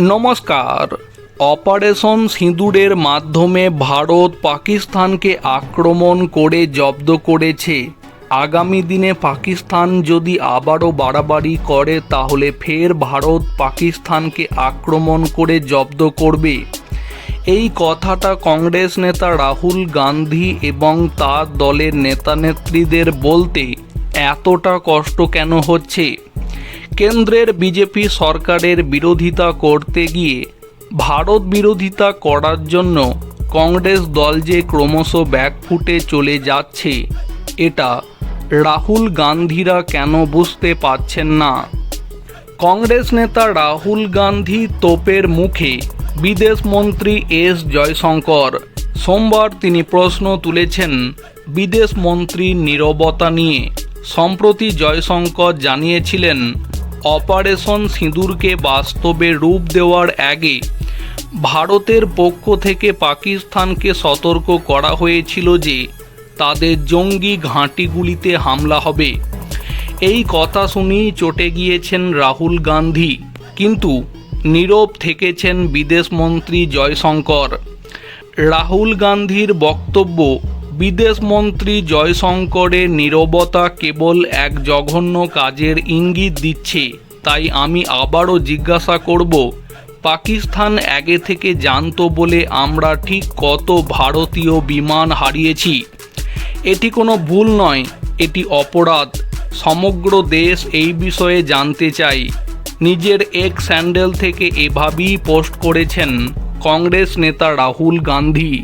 নমস্কার। অপারেশন সিঁদুরের মাধ্যমে ভারত পাকিস্তানকে আক্রমণ করে জব্দ করেছে। আগামী দিনে পাকিস্তান যদি আবারও বাড়াবাড়ি করে, তাহলে ফের ভারত পাকিস্তানকে আক্রমণ করে জব্দ করবে। এই কথাটা কংগ্রেস নেতা রাহুল গান্ধী এবং তার দলের নেতানেত্রীদের বলতে এতটা কষ্ট কেন হচ্ছে? কেন্দ্রের বিজেপি সরকারের বিরোধিতা করতে গিয়ে ভারত বিরোধিতা করার জন্য কংগ্রেস দল যে ক্রমশ ব্যাকফুটে চলে যাচ্ছে, এটা রাহুল গান্ধীরা কেন বুঝতে পারছেন না? কংগ্রেস নেতা রাহুল গান্ধী তোপের মুখে বিদেশ মন্ত্রী এস জয়শঙ্কর। সোমবার তিনি প্রশ্ন তুলেছেন বিদেশ মন্ত্রীর নীরবতা নিয়ে। সম্প্রতি জয়শঙ্কর জানিয়েছিলেন অপারেশন সিঁদুরকে বাস্তবে রূপ দেওয়ার আগে ভারতের পক্ষ থেকে পাকিস্তানকে সতর্ক করা হয়েছিল যে তাদের জঙ্গি ঘাঁটিগুলিতে হামলা হবে। এই কথা শুনেই চটে গিয়েছেন রাহুল গান্ধী, কিন্তু নীরব থেকেছেন বিদেশমন্ত্রী জয়শঙ্কর। রাহুল গান্ধীর বক্তব্য বিদেশমন্ত্রী জয়শঙ্করের নীরবতা কেবল এক জঘন্য কাজের ইঙ্গিত দিচ্ছে, তাই আমি আবারও জিজ্ঞাসা করব, পাকিস্তান আগে থেকে জানত বলে আমরা ঠিক কত ভারতীয় বিমান হারিয়েছি? এটি কোনো ভুল নয়, এটি অপরাধ, সমগ্র দেশ এই বিষয়ে জানতে চাই। নিজের এক স্যান্ডেল থেকে এভাবেই পোস্ট করেছেন কংগ্রেস নেতা রাহুল গান্ধী।